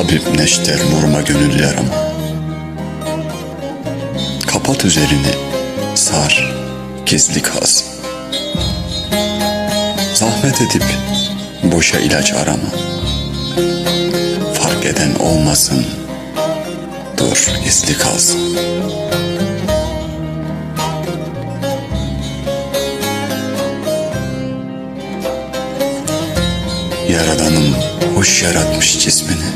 Habib neşter vurma gönül yarama Kapat üzerini sar gizli kaz Zahmet edip boşa ilaç arama. Fark eden olmasın dur gizli kaz Yaradanım hoş yaratmış cismini.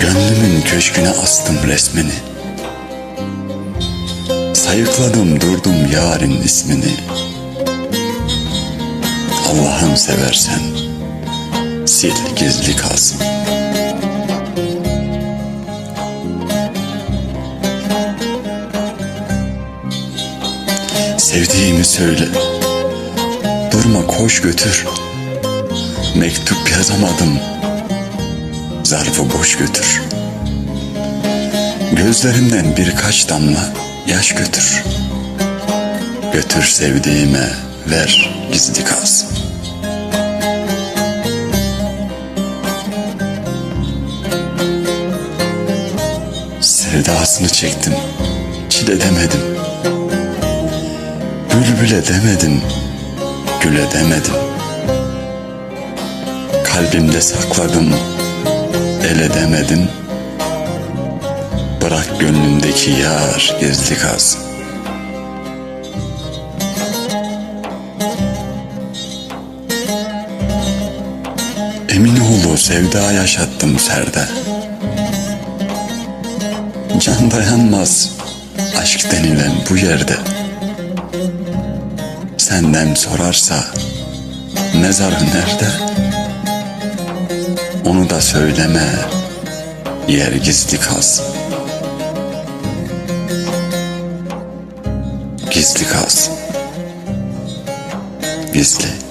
Gönlümün köşküne astım resmini. Sayıkladım durdum yarın ismini. Allah'ım seversen sil gizli kalsın. Sevdiğimi söyle. Durma koş götür Mektup yazamadım. Zarfı boş götür. Gözlerimden birkaç damla yaş götür. Götür sevdiğime ver gizli kalsın. Sevdasını çektim çile demedim Bülbüle demedim güle demedim Kalbimde sakladım ele demedim Bırak gönlümdeki yar gizli kalsın. Eminoğlu sevda yaşattım serde. Can dayanmaz aşk denilen bu yerde. Senden sorarsa mezarı nerede? Onu da söyleme. Yer gizli kalsın. Gizli kalsın. Gizli